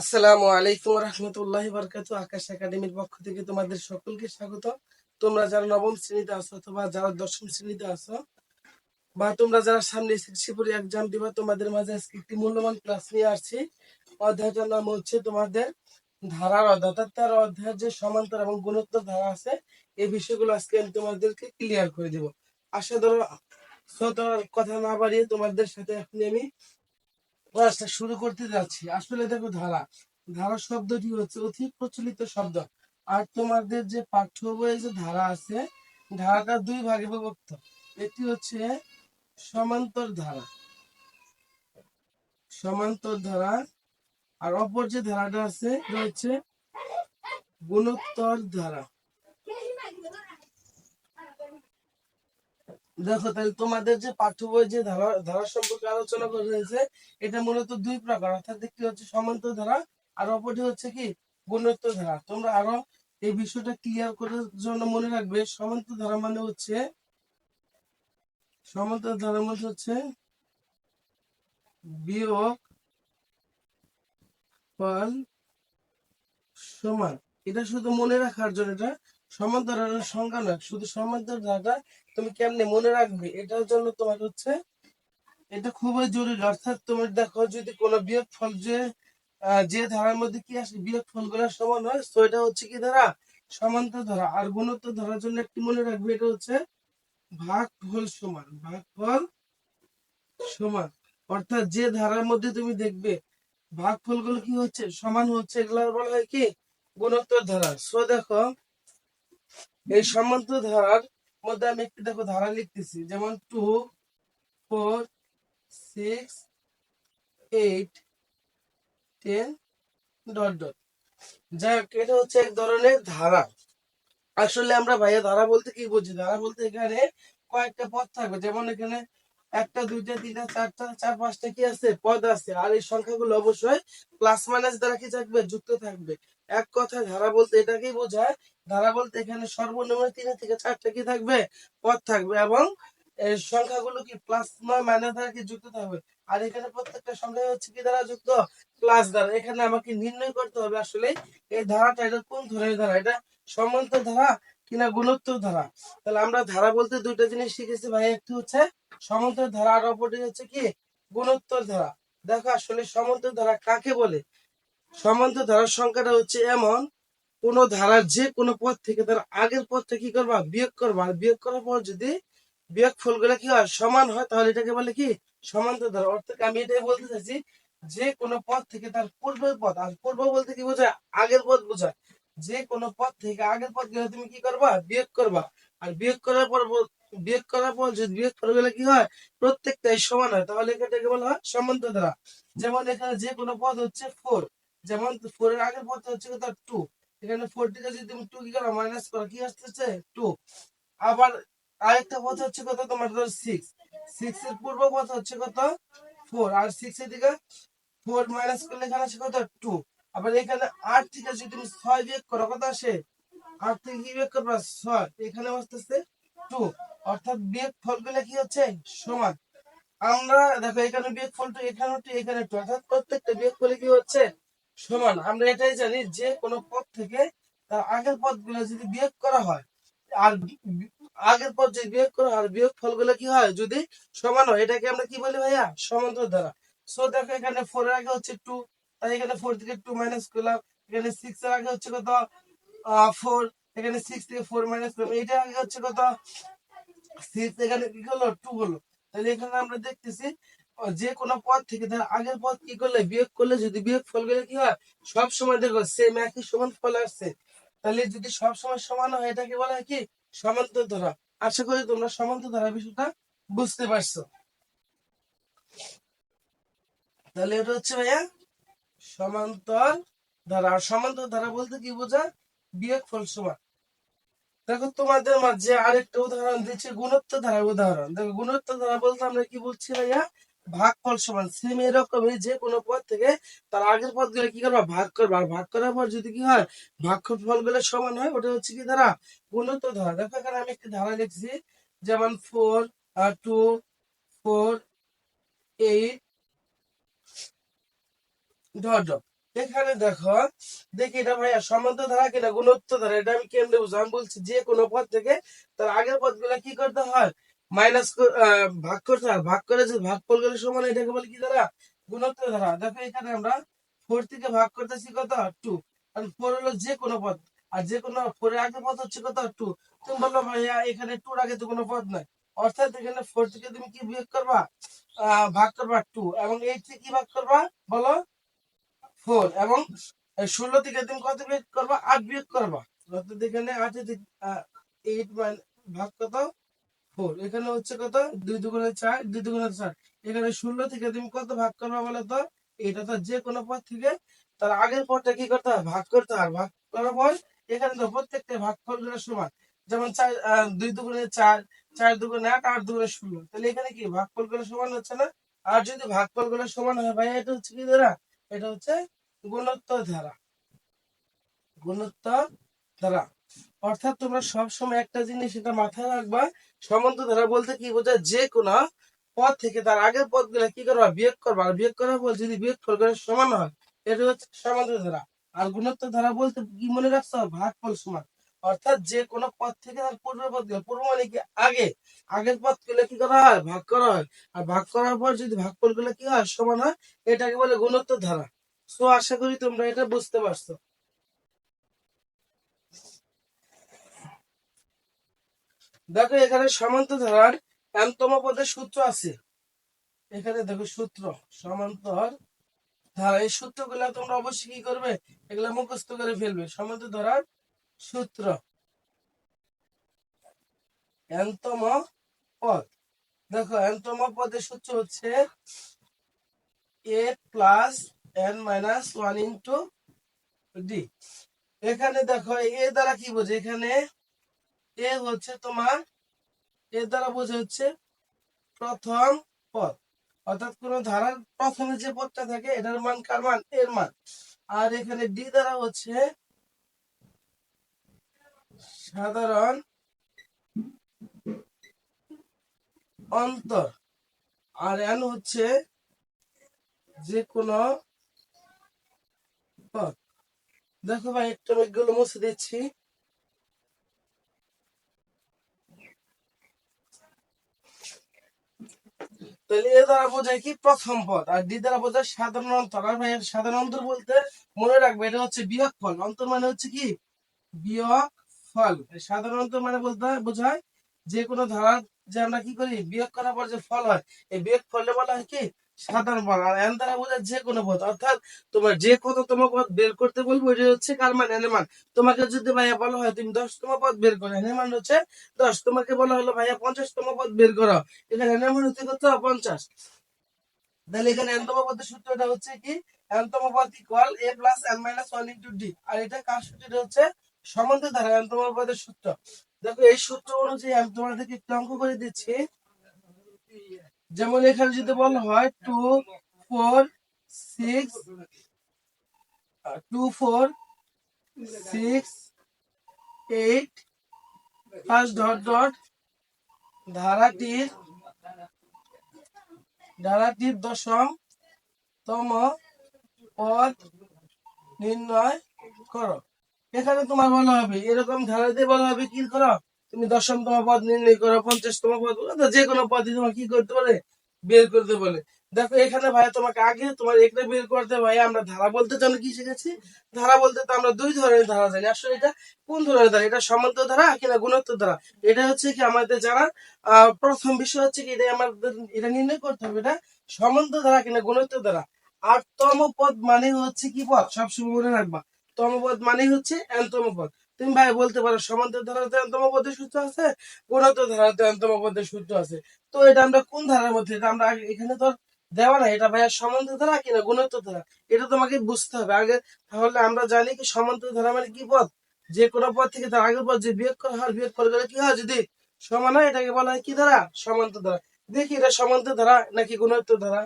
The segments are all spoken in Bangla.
আসসালামু আলাইকুম রহমতুল্লাহ বরকাত। আকাশ একাডেমির পক্ষ থেকে তোমাদের সকলকে স্বাগত। তোমরা যারা নবম শ্রেণীতে আছো অথবা যারা দশম শ্রেণীতে আছো, বা তোমরা যারা সামনে এক্সাম দিবা। তোমাদের মাঝে আজকে একটি মূল্যবান ক্লাস নিয়ে আসছি। অধ্যায়টার নাম হচ্ছে তোমাদের ধারার অধ্যায়। তার অধ্যায়ের যে সমান্তর এবং গুণোত্তর ধারা আছে, এই বিষয়গুলো আজকে আমি তোমাদেরকে ক্লিয়ার করে দেবো। আশা ধরো কথা না বাড়িয়ে তোমাদের সাথে এখন আমি ক্লাসটা শুরু করতে যাচ্ছি। আসলে দেখো ধারা ধারা শব্দটি হচ্ছে অতি প্রচলিত শব্দ। আর তোমাদের যে পাঠ্য বইয়ে যে ধারা আছে, ধারাটা দুই ভাগে বিভক্ত। এটি হচ্ছে সমান্তর ধারা। সমান্তর ধারা, আর অপর যে ধারাটা আছে হচ্ছে গুণোত্তর ধারা। দেখো, তাহলে তোমাদের যে পাঠ্য বই যে ধারা ধারা সম্পর্কে আলোচনা করা হয়েছে, এটা মূলত দুই প্রকার। অর্থাৎ একটি হচ্ছে সমান্তর ধারা, আর অপরটি হচ্ছে কি? গুণোত্তর ধারা। তোমরা আরও এই বিষয়টা ক্লিয়ার করার জন্য মনে রাখবে, সমান্তর ধারা মানে হচ্ছে, সমান্তর ধারা মানে হচ্ছে বিয়োগ ফল সমান। এটা শুধু মনে রাখার জন্য, এটা সমান্তর ধারার সংখ্যা নয়, শুধু সমান্তর ধারাটা তুমি কেমনে মনে রাখবে? এটার জন্য তোমার হচ্ছে, এটা খুবই জরুরি। অর্থাৎ তোমার দেখো, যদি কোনো বিয়োগ ফল যে যে ধারার মধ্যে কি আসে, বিয়োগ ফলগুলো সমান হয় তো এটা হচ্ছে কি ধারা? সমান্তর ধারা। আর গুণোত্তর ধারার জন্য একটি মনে রাখবে, এটা হচ্ছে ভাগ ফল সমান ভাগ ফল সমান। অর্থাৎ যে ধারার মধ্যে তুমি দেখবে ভাগ ফলগুলো কি হচ্ছে, সমান হচ্ছে এগুলো বলা হয় কি? গুণোত্তর ধারা। সো দেখো এই সমান্তর ধারার মধ্যে আমি একটি দেখো ধারা লিখতেছি, যেমন two four six eight ten dot dot যাই হোক, এটা হচ্ছে এক ধরনের ধারা। আসলে আমরা ভাইয়া ধারা বলতে কি বুঝি? ধারা বলতে এখানে কয়েকটা পদ থাকবে, যেমন এখানে একটা, দুইটা, তিনটা, চারটা, চার, পাঁচটা কি আছে? পদ আছে, আর এই সংখ্যাগুলো অবশ্যই প্লাস মাইনাস দ্বারা কি থাকবে? যুক্ত থাকবে। এক কথায় ধারা বলতে এটাকেই বোঝায় ধারা বলতে এখানে সর্বনিম্ন তিন থেকে চারটা কি থাকবে? পদ থাকবে এবং এই সংখ্যাগুলো কি প্লাস নয় মাইনাস দ্বারা কি যুক্ত থাকবে? আর এখানে প্রত্যেকটা সংখ্যা হচ্ছে কি দ্বারা যুক্ত? প্লাস দ্বারা। এখানে আমাকে নির্ণয় করতে হবে আসলে এই ধারাটা এটা কোন ধরনের ধারা? এটা সমান্তর ধারা কিনা গুণোত্তর ধারা? তাহলে আমরা ধারা বলতে দুইটা জিনিস শিখেছি ভাই। একটি হচ্ছে সমান্তর ধারা আর অপরটি হচ্ছে কি? গুণোত্তর ধারা। দেখো আসলে সমান্তর ধারা কাকে বলে? সমান্তর ধারার সংখ্যাটা হচ্ছে এমন কোন ধারার যে কোনো পদ থেকে তার আগের পদটা কি করবা? বিয়োগ করবা। আর বিয়োগ করার পর যদি বিয়োগ ফলগুলো কি হয়? সমান হয়, তাহলে এটাকে বলে কি? সমান্তর ধারা। অর্থাৎ আমি এটাই বলতে চাইছি, যে কোনো পদ থেকে তার পূর্বের পদ আর পূর্ব বলতে কি বোঝায়? আগের পদ বোঝায়। যে কোনো পদ থেকে আগের পদ গেলে তুমি কি করবা? বিয়োগ করবা। আর বিয়োগ করার পর বিয়োগ করার পর যদি বিয়োগ গেলে কি হয়? প্রত্যেকটাই সমান হয়। তাহলে এটাকে বলা হয় সমান্তর ধারা। যেমন এখানে যে কোনো পদ হচ্ছে ফোর যেমন ফোর এর আগের পদ হচ্ছে তার টু এখানে ফোর থেকে যদি তুমি টু কি করো মাইনাস করো, কি আসতেছে? টু আবার আরেকটা পদ হচ্ছে কত? তোমার ধর সিক্স সিক্স এর পূর্ব পদ হচ্ছে কত? ফোর আর সিক্স এর দিকে ফোর মাইনাস করলে এখানে আসে কত? টু আবার এখানে আট থেকে যদি তুমি ছয় বিয়োগ করো, কত আসে? আট থেকে কি বিয়োগ করবা? ছয়. এখানে আসতেছে টু অর্থাৎ বিয়োগ ফলগুলো কি হচ্ছে? সমান. আমরা দেখো এখানে বিয়োগ ফল টু এখানে টু এখানে টু অর্থাৎ প্রত্যেকটা বিয়োগ ফলে কি হচ্ছে? সমান, আমরা এটাই জানি যে কোনো পদ থেকে তার আগের পদগুলো যদি বিয়োগ করা হয়, আর আগের পদ যদি বিয়োগ করা হয় বিয়োগ ফলগুলো কি হয়? যদি সমান হয়, এটাকে আমরা কি বলি ভাইয়া? সমান্তর দ্বারা। সো দেখো এখানে ফোর এর আগে হচ্ছে টু তাই এখানে ফোর থেকে টু মাইনাস করলাম, এখানে সিক্স এর আগে হচ্ছে কত? ফোর এখানে সিক্স থেকে ফোর মাইনাস করলাম এটা আগে হচ্ছে কত? সিক্স এখানে কি হলো টু হলো। তাহলে এখানে আমরা দেখতেছি যে কোনো পদ থেকে তার আগের পদ কি করলে, বিয়োগ করলে, যদি বিয়োগ ফল গেলে কি হয়? সব সময় দেখো সেম একই সমান ফল আসছে। তাহলে যদি সব সময় সমান হয়, এটাকে বলা হয় কি? সমান্তর ধারা। আশা করি তোমরা সমান্তর ধারা বিষয়টা বুঝতে পারছ। তাহলে এটা হচ্ছে ভাইয়া সমান্তর ধারা। সমান্তর ধারা বলতে কি বোঝায় বিয়োগ ফল সমান। দেখো তোমাদের মাঝে আরেকটা উদাহরণ দিচ্ছে, গুণোত্তর ধারার উদাহরণ। দেখো গুণোত্তর ধারা বলতে আমরা কি বলছি ভাইয়া? ভাগ ফল সমান সেম এরকমই যে কোনো পদ থেকে তার আগের পদগুলো কি করবা? ভাগ করবা। আর ভাগ করার পর যদি কি হয় ভাগ ফলগুলো সমান হয়, ওটা হচ্ছে কি ধারা? গুণোত্তর ধারা। দেখো এখানে আমি একটি ধারা লিখছি, যেমন four two four eight dot এখানে দেখো, দেখি এটা ভাইয়া সমান্ত ধারা কিনা গুণত্ব ধারা, এটা আমি কেমনে বুঝব? আমি বলছি যে কোনো পদ থেকে তার আগের পদ কি করতে হয়? মাইনাস ভাগ করতে হয়। ভাগ করে যে ভাগগুলো সমান, এটাকে বলে কি ধারা? গুণত্ব ধারা। দেখো এখানে আমরা ফোর থেকে ভাগ করতেছি কত? টু কারণ ফোর হলো যে কোনো পদ। আর যে কোনো ফোরের আগে পদ হচ্ছে কত? টু তুমি বলল, ভাইয়া, এখানে টুর আগে তো কোনো পদ নাই। অর্থাৎ এখানে ফোর থেকে তুমি কি বিয়োগ করবা? ভাগ করবা টু এবং এইট থেকে কি ভাগ করবা? বলো ফোর এবং ষোলো থেকে তুমি কত বিয়োগ করবা? আট বিয়োগ করবা। অর্থাৎ এখানে আট এইট ভাগ কত? ফোর। এখানে হচ্ছে কত? দুই দুগুণে চার, দুই দুগুণে চার। এখানে ষোলো থেকে তুমি কত ভাগ করবা বলো তো? এটা তো যে কোনো পদ থেকে। তার আগের পদটা কি করতে হয় ভাগ করতে হয় ভাগ করার পর এখানে তো প্রত্যেকটা ভাগ ফলগুলো সমান। যেমন চার দুই দুগুণে চার চার দুগুণে আট আট দুগুণে ষোলো তাহলে এখানে কি ভাগ ফলগুলো সমান হচ্ছে না? আর যদি ভাগ ফলগুলো সমান হয় ভাই, এটা হচ্ছে কি ধারা? এটা হচ্ছে গুণোত্তর ধারা। গুণোত্তর ধারা। অর্থাৎ তোমরা সব সময় একটা জিনিস এটা মাথায় রাখবা। সমান্ত ধারা বলতে কি বোঝায়? যে কোনো পদ থেকে তার আগের পদগুলা কি করবা? বিয়োগ করবা। আর বিয়োগ করার পর যদি বিয়োগ ফল করে সমান হয়, এটা হচ্ছে সমান্ত ধারা আর গুণোত্তর ধারা বলতে কি মনে রাখছো? ভাগ ফল সমান। অর্থাৎ যে কোনো পদ থেকে তার পূর্ব পদগুলো পূর্ব মানে কি? আগে। আগের পদগুলো কি করা হয়? ভাগ করা হয়। আর ভাগ করার পর যদি ভাগ ফলগুলো কি হয়? সমান হয়, এটাকে বলে গুণোত্তর ধারা সো আশা করি তোমরা এটা বুঝতে পারছ। দেখো, এখানে সমান্ত ধারার এমতম পদের সূত্র আছে। এখানে দেখো সূত্র সমান্তর ধারা এই সূত্রগুলা তোমরা অবশ্যই কি করবে? এগুলা মুখস্থ করে ফেলবে। সমান্ত ধারার সূত্র। এনতম পদ। দেখো এনতম পদের সূত্র হচ্ছে a plus n minus one into d. এখানে দেখো, এ দ্বারা কি বোঝে? এখানে এ হচ্ছে তোমার, এর দ্বারা বোঝা হচ্ছে প্রথম পদ। অর্থাৎ কোন ধারার প্রথমে যে পদটা থাকে, এটার মান কার মান? এর মান। আর এখানে ডি দ্বারা হচ্ছে সাধারণ অন্তর। আর এন হচ্ছে যে কোনো পদ। দেখো ভাই, একটু আমি এগুলো মুছে দিচ্ছি। তাহলে এ দ্বারা বোঝায় কি? প্রথম পদ। আর ডি দ্বারা বোঝায় সাধারণ অন্তর। আর ভাই সাধারণ অন্তর বলতে মনে রাখবে, এটা হচ্ছে বিয়োগ ফল। অন্তর মানে হচ্ছে কি? বিয়োগ ফল। সাধারণ অন্তর মানে বলতে বোঝায় যে কোনো ধারার যে আমরা কি করি? বিয়োগ করার পর যে ফল হয়, এই বিয়োগ ফলে বলা হয় কি? সাধারণ আর এন দ্বারা বোঝায় যে কোনো পদ অর্থাৎ তোমার যে কততম পদ বের করতে বলব এটা হচ্ছে কার মান? এনের তোমাকে যদি ভাইয়া বলা হয় তুমি দশতম পদ বের করো, এনের মান হচ্ছে দশ। তোমাকে বলা হলো ভাইয়া পঞ্চাশতম পদ বের করো, এখানে এনের মান হচ্ছে কত? পঞ্চাশ। তাহলে এখানে এনতম পদের সূত্রটা হচ্ছে কি? এনতম পদ equal a plus n minus one into d আর এটা কার সূত্রটা হচ্ছে? সমান্ত ধারা, এনতম পদের সূত্র। দেখো, এই সূত্র অনুযায়ী আমি তোমাদেরকে একটু অঙ্ক করে দিচ্ছি। যেমন এখানে যদি বলা হয় two four six two four six eight first dot dot ধারাটির ধারাটির দশম তম পদ নির্ণয় করো। এখানে তোমার বলা হবে, এরকম ধারা দিয়ে বলা হবে, কি করো? তুমি দশমতম পদ নির্ণয় করো পঞ্চাশতম পদ যে কোনো পদই তোমার কি করতে বলে? বের করতে বলে। দেখো এখানে ভাই তোমাকে আগে তোমার একটা বের করতে ভাই আমরা ধারা বলতে জানো কি শিখেছি? ধারা বলতে তো আমরা দুই ধরনের ধারা জানি। আসলে এটা কোন ধরনের ধারা? এটা সমান্ত ধারা কিনা গুণোত্তর ধারা? এটা হচ্ছে কি আমাদের আহ, প্রথম বিষয় হচ্ছে কি এটা আমাদের এটা নির্ণয় করতে হবে এটা সমান্ত ধারা কিনা গুণত্ব ধারা? আর তম পদ মানে হচ্ছে কি পদ? সবসময় মনে রাখবা। তম পদ মানে হচ্ছে এনতম পদ। তুমি ভাই বলতে পারো সমান্তর ধারাতে এনতম পদের সূত্র আছে গুণোত্তর ধারাতে এনতম পদের সূত্র আছে। তো এটা আমরা কোন ধারার মধ্যে, এটা আমরা এখানে তো দেওয়া না এটা ভাইয়া সমান্তর ধারা কিনা গুণোত্তর ধারা? এটা তোমাকে বুঝতে হবে। আগে তাহলে আমরা জানি কি সমান্তর ধারা মানে কি পদ যে কোনো পদ থেকে তার আগের পদ যে বিয়োগ করা হয়, বিয়োগ করে গেলে কি হয়? যদি সমান হয়, এটাকে বলা হয় কি ধারা? সমান্তর ধারা। দেখি এটা সমান্তর ধারা নাকি গুণোত্তর ধারা?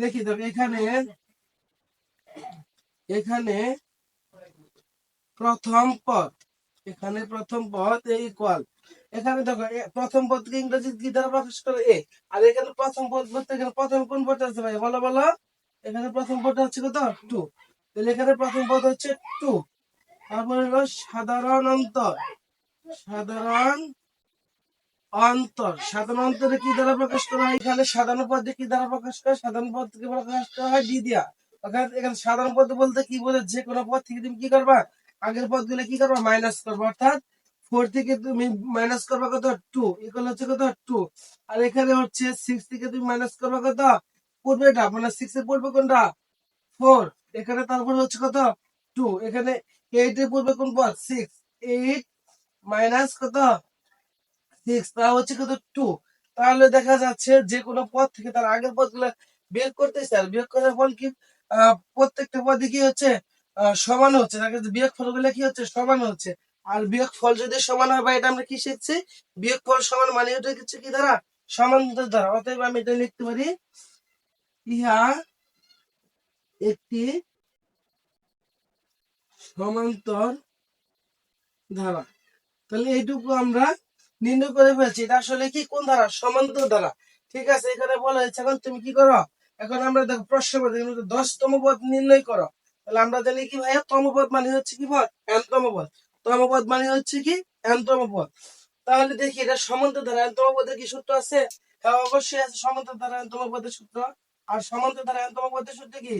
দেখি তবে এখানে এখানে প্রথম পদ এখানে প্রথম পদ এ ইকুয়াল এখানে দেখো প্রথম পদকে ইংরেজি কি দ্বারা প্রকাশ করে? এ। আর এখানে প্রথম পদ বলতে এখানে প্রথম কোন পদ আছে ভাই? বলো বলো। এখানে প্রথম পদটা হচ্ছে কত? টু তাহলে এখানে প্রথম পদ হচ্ছে টু তারপরে হলো সাধারণ অন্তর। সাধারণ অন্তর। সাধারণ অন্তরে কি দ্বারা প্রকাশ করা হয়? এখানে সাধারণ পদে কি দ্বারা প্রকাশ করা সাধারণ পদ থেকে প্রকাশ করা হয় ডি দিয়া অর্থাৎ এখানে সাধারণ পদ বলতে কি বলে যে কোনো পদ থেকে তুমি কি করবা? আগের পদগুলো কি করব? মাইনাস করব। অর্থাৎ ফোর থেকে তুমি মাইনাস করবা কত? টু ইকুয়াল হচ্ছে কত? টু আর এখানে হচ্ছে সিক্স থেকে তুমি মাইনাস করবা কত? পূর্বেটা মানে সিক্স এর পূর্বে কোনটা? ফোর এখানে তারপর হচ্ছে কত? টু এখানে এইট এর পূর্বে কোন পদ? সিক্স এইট মাইনাস কত? সিক্স তা হচ্ছে কত? টু তাহলে দেখা যাচ্ছে যে কোনো পদ থেকে তার আগের পদগুলো বিয়োগ করতেছে। আর বিয়োগ করার ফল কি? প্রত্যেকটা পদে কি হচ্ছে? সমান হচ্ছে। তার কাছে বিয়োগ ফলগুলো কি হচ্ছে? সমান হচ্ছে। আর বিয়োগ ফল যদি সমান হয় বা এটা আমরা কি শিখছি? বিয়োগ ফল সমান মানে এটা হচ্ছে কি দ্বারা? সমান্তর দ্বারা। অতএব আমি এটা লিখতে পারি। ইহা একটি সমান্তর ধারা তাহলে এইটুকু আমরা নির্ণয় করে ফেলছি। এটা আসলে কি? কোন ধারা সমান্তর ধারা ঠিক আছে, এখানে বলা হয়েছে, এখন তুমি কি করো? এখন আমরা দেখো প্রশ্ন দশতম পদ নির্ণয় করো। তাহলে আমরা জানি কি ভাইয়া? তম পদ মানে হচ্ছে কি পদ? এনতম পদ তম পদ মানে হচ্ছে কি? এনতম পদ তাহলে দেখি, এটা সমান্তর ধারা। এনতম পদের কি সূত্র আছে? হ্যাঁ অবশ্যই আছে সমান্তর ধারা এনতম পদের সূত্র। আর সমান্তর ধারা এনতম পদের সূত্র কি?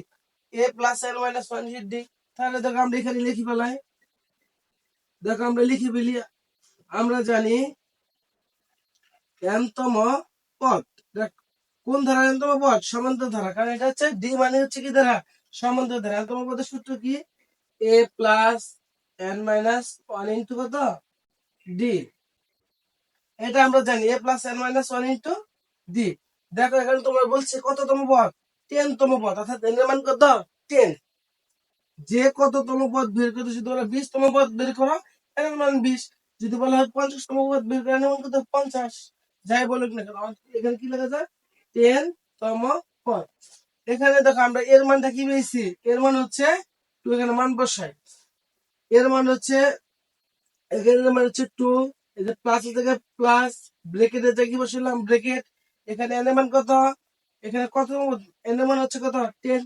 A plus n minus one d তাহলে দেখো আমরা এখানে লিখি ফেলাই। দেখো আমরা লিখি ফেলি। আমরা জানি এনতম পদ কোন ধারা এনতম পদ সমান্তর ধারা। কারণ এটা হচ্ছে ডি মানে হচ্ছে কি ধারা? ধারা এনতম পদের সূত্র কি? A plus n minus one into কত? ডি এটা আমরা জানি। A plus n minus one into d দেখো, এখানে তোমার বলছে কততম পদ? টেন তম পদ। অর্থাৎ এর মান কত? টেন যে পদ বের করতে যদি বলা বিশ তম পদ বের করো এর মান বিশ। যদি বলা হয় পঞ্চাশ তম পদ বের করে মান কত? পঞ্চাশ। যাই বলুক না এখানে কি লেখা যায়? টেন তম পদ। এখানে দেখো আমরা এর মানটা কি পেয়েছি? এর মান হচ্ছে টু এখানে মান বসাই এর মান হচ্ছে এখানে মান হচ্ছে টু এই যে প্লাস থেকে প্লাস ব্রেকেটের জায়গায় কি বসালাম ব্রেকেট এখানে এন মান কত? এখানে কত এন মান হচ্ছে কত? টেন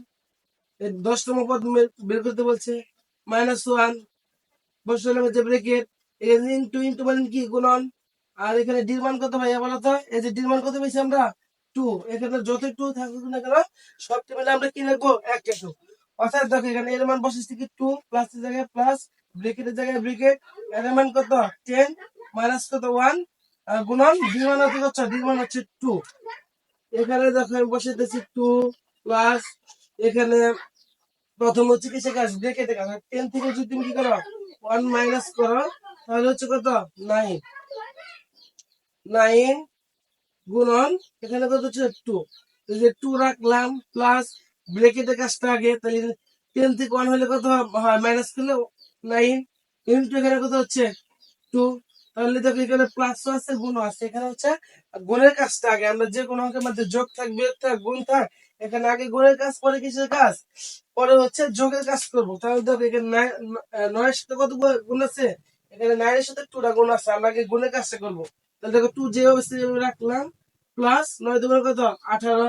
দশতম পদ বের- করতে বলছে মাইনাস ওয়ান বসালাম হচ্ছে ব্রেকেট এখানে ইন্টু ইন্টু মানে কি? গুণন। আর এখানে ডির মান কত ভাইয়া বলো তো? এই যে ডির মান কত পেয়েছি আমরা? টু, এখানে যত টু থাকুক না কেন সবটি মিলে আমরা কি লিখব একটা টু। অর্থাৎ দেখো এখানে এর মান বসেছি কি? টু প্লাস জায়গায় প্লাস ব্রেকেটের জায়গায় ব্রেকেট এর মান কত? টেন মাইনাস কত? ওয়ান গুণন ডি মান হচ্ছে কত? ডি মান হচ্ছে টু এখানে দেখো আমি বসে দিয়েছি টু প্লাস এখানে প্রথম হচ্ছে কি কাজ ব্রেকেটে কাজ টেন থেকে যদি তুমি কি করো? ওয়ান মাইনাস করো, তাহলে হচ্ছে কত? নাইন নাইন গুণন, এখানে কত হচ্ছে টু এই যে টু রাখলাম প্লাস ব্রেকেটের কাজটা আগে, তাহলে টেন থেকে ওয়ান হলে কত হয়? মাইনাস করলে নাইন ইন্টু এখানে কত হচ্ছে? টু তাহলে দেখো এখানে প্লাস আছে গুণ আছে। এখানে হচ্ছে গুণের কাজটা আগে। আমরা যে কোনো অঙ্কের মধ্যে যোগ থাক বিয়োগ থাক গুণ থাক, এখানে আগে গুণের কাজ, পরে কিসের কাজ? পরে হচ্ছে যোগের কাজ করব। তাহলে দেখো এখানে নয়ের সাথে কত গুণ আছে? এখানে নাইনের সাথে টুটা গুণ আছে। আমরা আগে গুণের কাজটা করব। তাহলে দেখো টু যে অবস্থা রাখলাম প্লাস নয় দুগুণে কত? আঠারো।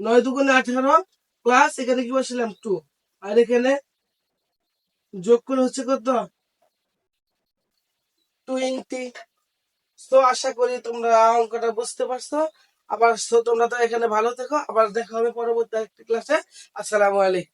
নয় দুগুণে আঠারো প্লাস এখানে কি বসছিলাম টু আর এখানে যোগ করে হচ্ছে কত? টোয়েন্টি তো আশা করি তোমরা অঙ্কটা বুঝতে পারছ। আবার তোমরা তো এখানে ভালো থেকো। আবার দেখা হবে পরবর্তী একটি ক্লাসে আসসালামু আলাইকুম।